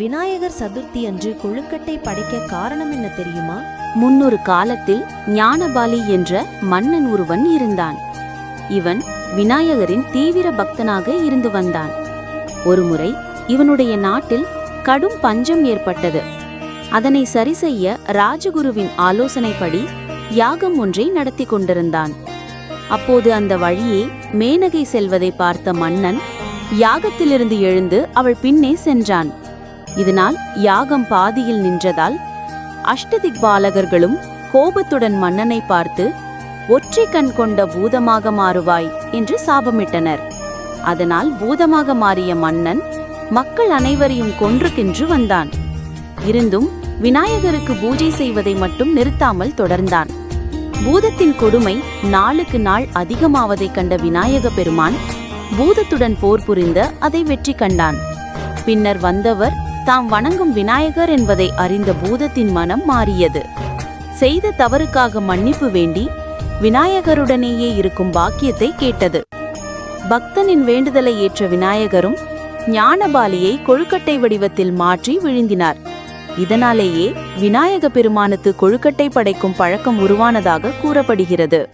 விநாயகர் சதுர்த்தி அன்று கொழுக்கட்டை படைக்க காரணம் என்ன தெரியுமா? முன்னொரு காலத்தில் ஞானபாலி என்ற மன்னன் ஒருவன் இருந்தான். இவன் விநாயகரின் தீவிர பக்தனாக இருந்து வந்தான். ஒருமுறை இவனுடைய நாட்டில் கடும் பஞ்சம் ஏற்பட்டது. அதனை சரிசெய்ய ராஜகுருவின் ஆலோசனைப்படி யாகம் ஒன்றை நடத்தி கொண்டிருந்தான். அப்போது அந்த வழியே மேனகை செல்வதை பார்த்த மன்னன் யாகத்திலிருந்து எழுந்து அவள் பின்னே சென்றான். இதனால் யாகம் பாதியில் நின்றதால் அஷ்டதிக்பாலகர்களும் கோபத்துடன் மன்னனை பார்த்து ஒற்றை கண் கொண்ட பூதமாக மாறுவாய் என்று சாபமிட்டனர். அதனால் பூதமாக மாறிய மன்னன் மக்கள் அனைவரையும் கொன்றுகின்று வந்தான். இருந்தும் விநாயகருக்கு பூஜை செய்வதை மட்டும் நிறுத்தாமல் தொடர்ந்தான். பூதத்தின் கொடுமை நாளுக்கு நாள் அதிகமாவதைக் கண்ட விநாயக பெருமான் பூதத்துடன் போர் புரிந்த அதை வெற்றி கண்டான். பின்னர் வந்தவர் தாம் வணங்கும் விநாயகர் என்பதை அறிந்த பூதத்தின் மனம் மாறியது. செய்த தவறுக்காக மன்னிப்பு வேண்டி விநாயகருடனேயே இருக்கும் பாக்கியத்தை கேட்டது. பக்தனின் வேண்டுதலை ஏற்ற விநாயகரும் ஞானபாலியை கொழுக்கட்டை வடிவத்தில் மாற்றி விழுந்தினார். இதனாலேயே விநாயக பெருமானுக்கு கொழுக்கட்டை படைக்கும் பழக்கம் உருவானதாக கூறப்படுகிறது.